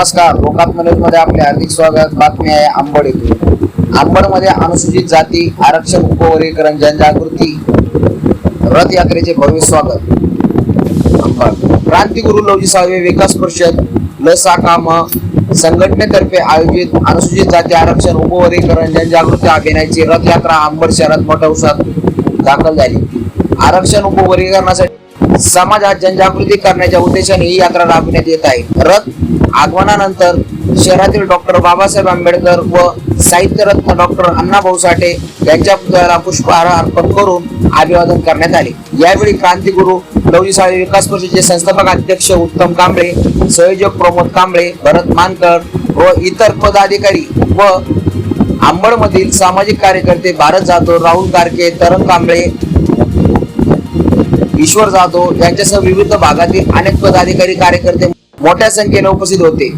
नमस्कार. लोकात्म न्यूजमध्ये आपले हार्दिक स्वागत. बातमी आहे आंबड येथून आंबडमध्ये अनुसूचित जाती आरक्षण उपवर्गीकरण जनजागृती रथ यात्रेचे भव्य स्वागत. अंबड. क्रांतीगुरु लवजी साळवे विकास परिषद लसाकाम संघटनेतर्फे आयोजित अनुसूचित जाती आरक्षण उपवर्गीकरण जनजागृती अभियानाची रथयात्रा अंबड शहरात मोठ्या उत्साहात दाखल झाली. आरक्षण उपवर्गीकरणासाठी समाजात जनजागृती करण्याच्या उद्देशाने ही यात्रा राबविण्यात येत आहे. रथ आगमनानंतर शहरातील डॉक्टर बाबासाहेब आंबेडकर व साहित्य रत्न डॉक्टर अण्णाभाऊ साठे यांच्या पुतळ्याला पुष्पहार अर्पण करून अभिवादन करण्यात आले. यावेळी क्रांतीगुरु लवजी साळी विकास परिषदेचे संस्थापक अध्यक्ष उत्तम कांबळे संयोजक प्रमोद कांबळे भरत मानकर व इतर पदाधिकारी व आंबडमधील सामाजिक कार्यकर्ते भारत जाधव राहुल गारके तरण कांबळे ईश्वर जाधव यांच्यासह विविध भागातील अनेक पदाधिकारी कार्यकर्ते मोठ्या संख्येने उपस्थित होते.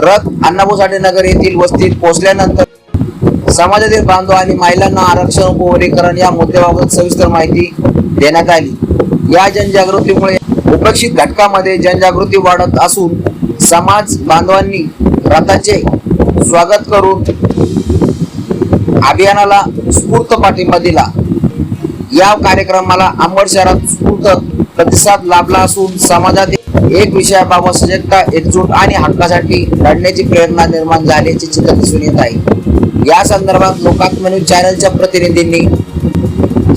रथ अण्णाभाऊ साठे नगर येथील वस्तीत पोहोचल्यानंतर समाजातील बांधव आणि महिलांना आरक्षण उपवरीकरण या मुद्द्याबाबत सविस्तर माहिती देण्यात आली. या जनजागृतीमुळे उपेक्षित घटकामध्ये जनजागृती वाढत असून समाज बांधवांनी रथाचे स्वागत करून अभियानाला स्फूर्त पाठिंबा दिला. या कार्यक्रमाला अंबड शहरात स्फूर्त प्रतिसाद लाभला असून समाजातील एक विषयाबाबत सजगता एकजूट आणि हक्कासाठी लढण्याची प्रेरणा निर्माण झाल्याचे चित्र दिसून येत आहे. या संदर्भात लोकात्म न्यूज चॅनलच्या प्रतिनिधींनी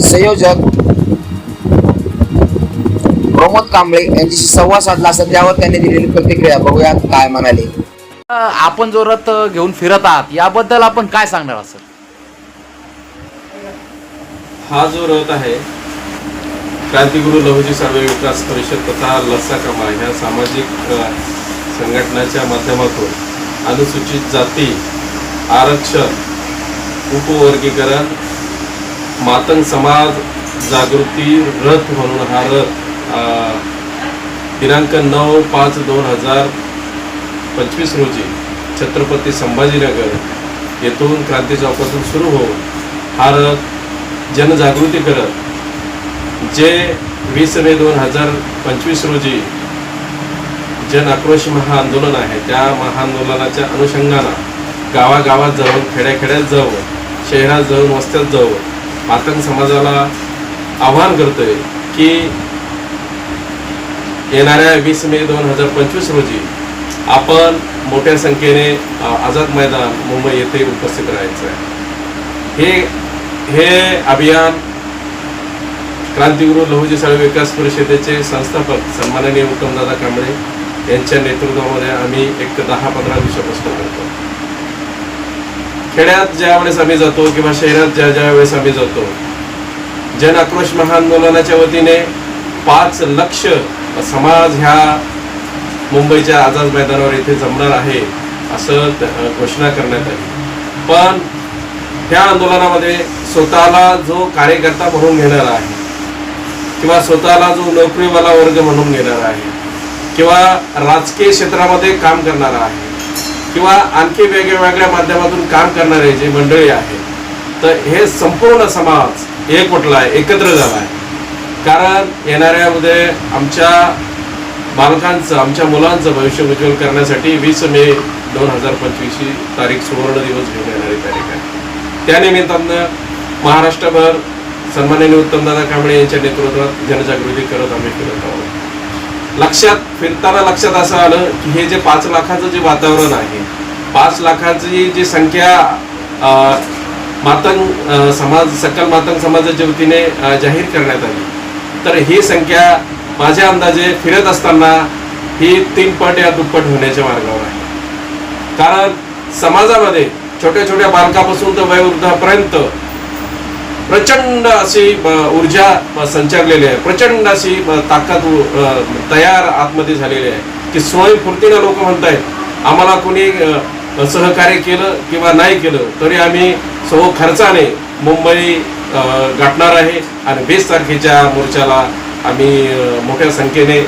संयोजक प्रमोद कांबळे यांच्याशी संवाद साधला असता त्यावर त्यांनी दिलेली प्रतिक्रिया. बघूयात काय म्हणाले. आपण जो रथ घेऊन फिरत आहात याबद्दल आपण काय सांगणार सर? हा जो रथ आहे क्रांतीगुरु लहुजी साळवे विकास परिषद तथा लस्सा कमा ह्या सामाजिक संघटनाच्या माध्यमातून अनुसूचित जाती आरक्षण उपवर्गीकरण मातंग समाज जागृती रथ म्हणून हा रथ दिनांक नऊ पाच दोन हजार पंचवीस रोजी छत्रपती संभाजीनगर येथून क्रांती चौकातून सुरू होऊन हा रथ जनजागृती करत जे वीस मे दोन हजार पंचवीस रोजी जन आक्रोश महाआंदोलन आहे त्या महाआंदोलनाच्या अनुषंगानं गावागावात जाऊन खेड्याखेड्यात जाऊन शहरात जाऊन वस्त्यात जाऊन पातन समाजाला आव्हान करतोय की येणाऱ्या वीस मे दोन हजार पंचवीस रोजी आपण मोठ्या संख्येने आझाद मैदान मुंबई येथे उपस्थित राहायचं आहे. हे हे अभियान क्रांतिगुरु लहुजी साळवे विकास परिषदेचे संस्थापक सन्माननीय उत्तमदादा कांबळे यांच्या नेतृत्वामध्ये आम्ही एक दहा पंधरा दिवसापासून करतो. खेड्यात ज्या वेळेस आम्ही जातो किंवा शहरात ज्या ज्या वेळेस आम्ही जातो जन आक्रोश महाआंदोलनाच्या वतीने पाच लक्ष समाज ह्या मुंबईच्या आझाद मैदानावर इथे जमणार आहे असं घोषणा करण्यात आली. पण त्या आंदोलनामध्ये स्वतःला जो कार्यकर्ता म्हणून घेणारा आहे किंवा स्वतःला जो नोकरीवाला वर्ग म्हणून घेणारा आहे किंवा राजकीय क्षेत्रामध्ये काम करणारा आहे किंवा आणखी वेगळ्यावेगळ्या माध्यमातून काम करणारे जे मंडळी आहेत तर हे संपूर्ण समाज एकवटला आहे एकत्र झाला आहे. कारण येणाऱ्यामध्ये आमच्या बालकांचं आमच्या मुलांचं भविष्य उज्ज्वल करण्यासाठी वीस मे दोन हजार पंचवीस ही तारीख सुवर्ण दिवस घेऊन येणारी तारीख आहे. त्यानिमित्तानं महाराष्ट्रभर सन्माननीय उत्तमदादा कांबळे यांच्या नेतृत्वात जनजागृती करत आम्ही फिरत आहोत. लक्षात फिरताना लक्षात असं आलं की हे जे पाच लाखाचं जे वातावरण आहे पाच लाखाची जी संख्या मातंग समाज सकल मातंग समाजाच्या वतीने जाहीर करण्यात आली. तर ही संख्या माझ्या अंदाजे फिरत असताना ही तीन पट या दुप्पट होण्याच्या मार्गावर आहे. कारण समाजामध्ये छोट्या छोट्या बालकापासून तर वयोवृद्धापर्यंत प्रचंड अशी ऊर्जा संचारलेली आहे. प्रचंड अशी ताकद तयार आतमध्ये झालेली आहे. की स्वयंफूर्तीनं लोक म्हणतायत. आम्हाला कोणी सहकार्य केलं किंवा नाही केलं तरी आम्ही सो खर्चाने मुंबई गाठणार आहे आणि वीस तारखेच्या मोर्चाला आम्ही मोठ्या संख्येने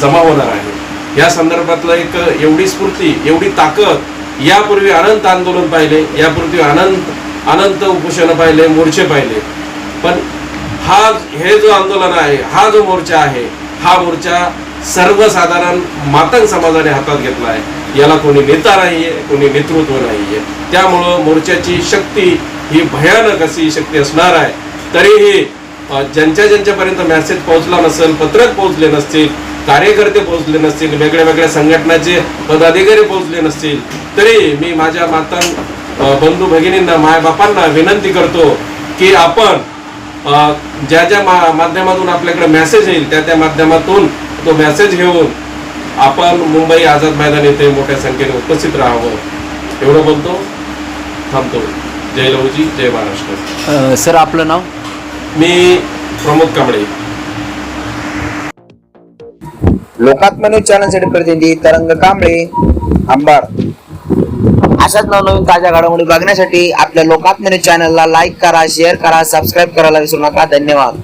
जमा होणार आहे. या संदर्भातलं एक एवढी स्फूर्ती एवढी ताकद यापूर्वी अनंत आंदोलन पाहिले यापूर्वी अनंत अनंत उपोषण पाहिले मोर्चे पाहिले. पण हा हे जो आंदोलन आहे हा जो मोर्चा आहे हा मोर्चा सर्वसाधारण मातंग समाजाने हातात घेतला आहे. याला कोणी नेता नाहीये कोणी नेतृत्व नाहीये. त्यामुळं मोर्चाची शक्ती ही भयानक अशी शक्ती असणार आहे. तरीही ज्यांच्या ज्यांच्यापर्यंत मेसेज पोहोचला नसेल पत्रक पोहोचले नसतील कार्यकर्ते पोहोचले नसतील वेगळ्या वेगळ्या संघटनाचे पदाधिकारी पोहोचले नसतील तरी मी माझ्या मातंग बंधू भगिनींना मायबापांना विनंती करतो की आपण ज्या ज्या मा माध्यमातून आपल्याकडे मेसेज येईल त्या त्या माध्यमातून तो मेसेज घेऊन आपण मुंबई आझाद मैदान येथे मोठ्या संख्येने उपस्थित राहावं. एवढं बोलतो. थांबतो. जय लहूजी जय महाराष्ट्र. सर आपलं नाव? मी प्रमोद कांबळे. लोकात्म न्यूज चॅनलसाठी प्रतिनिधी तरंग कांबळे आंबाड अशाच नवनवीन ताज्या घडामोडी बघण्यासाठी आपल्या लोकात्मने चॅनलला लाईक करा शेअर करा सबस्क्राईब करायला विसरू नका. धन्यवाद.